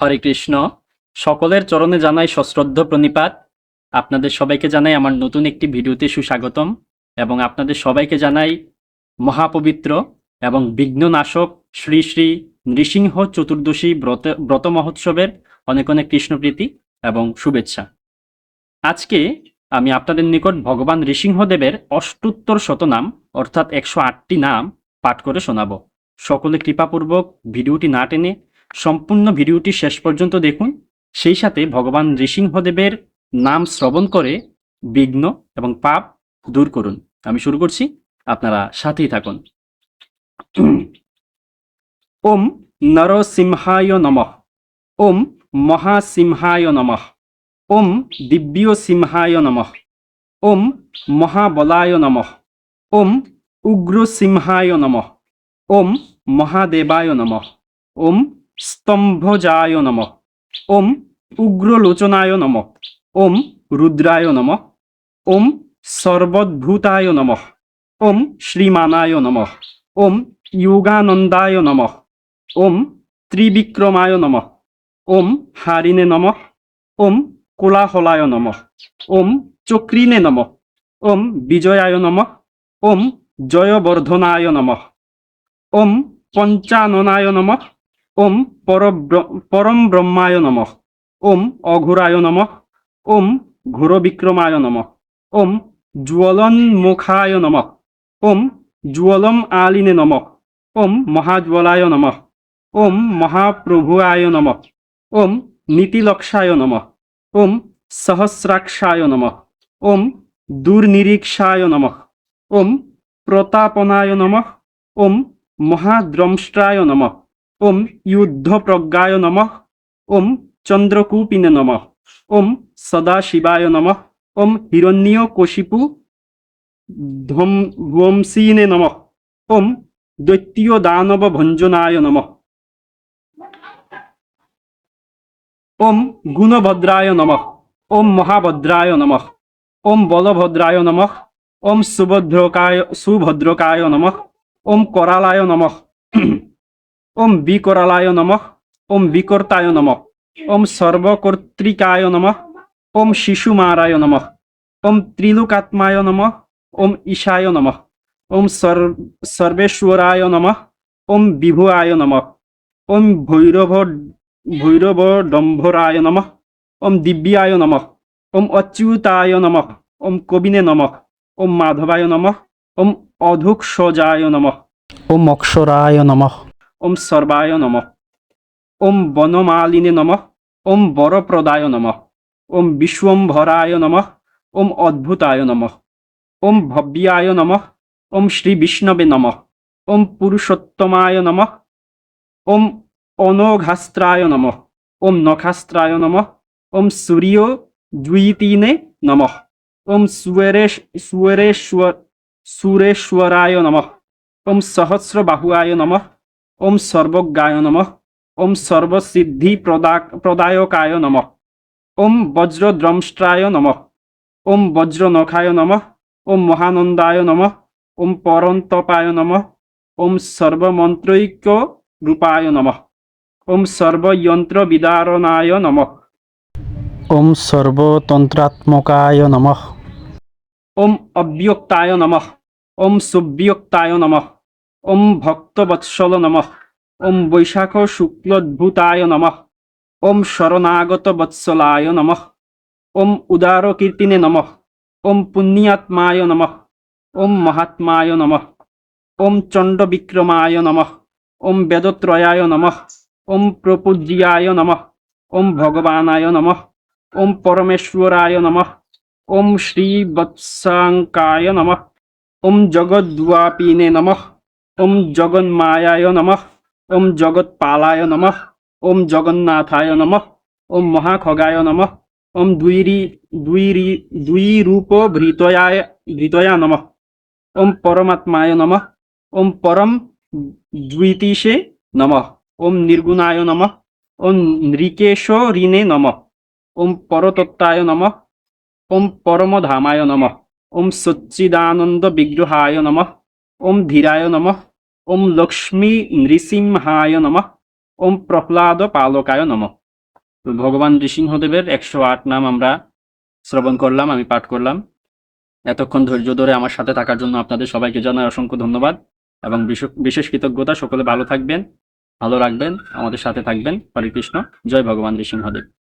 হরে কৃষ্ণ। সকলের চরণে জানাই সশ্রদ্ধ প্রণিপাত। আপনাদের সবাইকে জানাই আমার নতুন একটি ভিডিওতে সুস্বাগতম এবং আপনাদের সবাইকে জানাই মহাপবিত্র এবং বিঘ্ননাশক শ্রী শ্রী নৃসিংহ চতুর্দশী ব্রত ব্রত মহোৎসবের অনেক অনেক কৃষ্ণপ্রীতি এবং শুভেচ্ছা। আজকে আমি আপনাদের নিকট ভগবান নৃসিংহদেবের অষ্টোত্তর শতনাম, অর্থাৎ একশো আটটি নাম পাঠ করে শোনাব। সকলে কৃপাপূর্বক ভিডিওটি না টেনে সম্পূর্ণ ভিডিওটি শেষ পর্যন্ত দেখুন। সেই সাথে ভগবান নৃসিংহদেবের নাম শ্রবণ করে বিঘ্ন এবং পাপ দূর করুন। আমি শুরু করছি। আপনারা সাথেই থাকুন। ওম নরসিংহায় নমঃ। ওম মহাসিংহায় নমঃ। ওম দিব্য সিংহায় নমঃ। ওম মহাবলায় নমঃ। ওম উগ্রসিংহায় নমঃ। ওম মহাদেবায় নমঃ। ওম স্তম্ভজায় নমঃ ওম উগ্রলোচনায় নমঃ ওম রুদ্রায় নমঃ ওম সর্বদ্ভূতায় নমঃ ওম শ্রীমানায় নমঃ ওম যোগানন্দায় নমঃ ওম ত্রিবিক্রমায় নমঃ ওম হারিনে নমঃ ওম কোলাহলায় নমঃ ওম চক্রিনে নমঃ ওম বিজয়ায় নমঃ ওম জয়বর্ধনায় নমঃ ওম পঞ্চাননায় নমঃ ওম পরম ব্রহ্মায় নমঃ ওম অঘোরায় নমঃ ওম ঘোরবিক্রমায় নমঃ ওম জ্বলন্মুখায় নমঃ ওম জ্বলম আলিনে নমঃ ওম মহাজ্বলায় নমঃ ওম মহাপ্রভুয়ায় নমঃ ওম নীতিলক্ষায় নমঃ ওম সহস্রাক্ষায় নমঃ ওম দুর্নিরীক্ষায় নমঃ ওম প্রতাপনায় নমঃ ওম মহাদ্রংষ্ট্রায় নমঃ ওম যুদ্ধপ্রজ্ঞায় নমঃ। ওম চন্দ্রকূপিনে নমঃ। ওম সদাশিবায় নমঃ। ওম হিরণ্যকশিপু ধ্বংসীনে নমঃ। ওম দৈত্য দানব ভঞ্জনায় নমঃ। ওম গুণভদ্রায় নমঃ। ওম মহাভদ্রায় নমঃ। ওম বলভদ্রায় নমঃ। ওম সুভদ্রকায় সুভদ্রকায় নমঃ। ওম করালায় নমঃ। ওম বিকরালায় নমঃ ওম বিকর্তায় নমঃ ওম সর্বকর্তৃকায় নমঃ ওম শিশুমারায় নমঃ ওম ত্রিলোকাত্মায় নমঃ ওম ঈশায় নমঃ ওম সর্ব সর্বেশ্বরায় নমঃ ওম বিভুয়ায় নমঃ ওম ভৈরব ভৈরব ডম্ভরায় নমঃ ওম দিব্যায় নমঃ ওম অচ্যুতায় নমঃ ওম কবিনে নমঃ ওম মাধবায় নমঃ ওম অধুক্ষজায় নমঃ ওম অক্ষরায় নমঃ ওম সর্বায় নমঃ ওম বনমালিনে নমঃ ওম বরপ্রদায় নমঃ ওম বিশ্বম্ভরায় নমঃ ওম অদ্ভুতায় নমঃ ওম ভব্যায় নমঃ ওম শ্রী বিষ্ণবে নমঃ ওম পুরুষোত্তমায় নমঃ ওম অনঘাস্ত্রায় নমঃ ওম নখাস্ত্রায় নমঃ ওম সূর্য দ্বৈতীনে নমঃ ওম সুরেশ সুরেশ্বর সুরেশ্বরায় নমঃ ওম সহস্রবাহুয়ায় নমঃ ओम सर्वज्ञाय नम ओम सर्वसिद्धि प्रदा प्रदायकाय नम ओम वज्रद्रंष्ट्राय नम ओम वज्रनखाय नम ओम महानन्दाय नम ओम परन्तपाय नम ओम सर्वमन्त्रैक्य रूपाय नम ओम सर्वयन्त्रविदारणाय नम ओम सर्वतन्त्रात्मकाय नम ओम अव्यक्ताय नम ओम सुव्यक्ताय नम ওম ভক্তবৎসল নমঃ ওম বৈশাখ শুক্লোদ্ভূতায় নমঃ ওম শরণাগত বৎসলায় নমঃ ওম উদারকীর্তিনে নমঃ ওম পুণ্যাত্মায় নমঃ ওম মহাত্মায় নমঃ ওম চণ্ডবিক্রমায় নমঃ ওম বেদত্রয়ায় নমঃ ওম প্রপূজ্যায় নমঃ ওম ভগবানায় নমঃ ওম পরমেশ্বরায় নমঃ ওম শ্রী বৎসাঙ্কায় নমঃ ওম জগদ্বাপিনে নমঃ ओम जगन्मायाय नम ओम जगत्पालाय नम ओम जगन्नाथाय नम ओम महाखगाय नम ओम द्विरी द्विरी द्विरूप भृतयाय भृतया नमः ओम परमात्माय नमः ओम परम द्वितीशे नमः ओम निर्गुणाय नमः ओम नृकेशो ऋणे नमः ओम परतत्ताय नमः ओम परमधामाय नम ओम सच्चिदानन्द विग्रहाय नमः ওম ধীরায় নমঃ। ওম লক্ষ্মী নৃসিংহায় নমঃ। ওম প্রহ্লাদ পালকায় নম। তো ভগবান নৃসিংহদেবের একশো আট নাম আমরা শ্রবণ করলাম, আমি পাঠ করলাম। এতক্ষণ ধৈর্য ধরে আমার সাথে থাকার জন্য আপনাদের সবাইকে জানাই অসংখ্য ধন্যবাদ এবং বিশ- বিশেষ কৃতজ্ঞতা। সকলে ভালো থাকবেন, ভালো রাখবেন, আমাদের সাথে থাকবেন। হরে কৃষ্ণ। জয় ভগবান নৃসিংহদেব।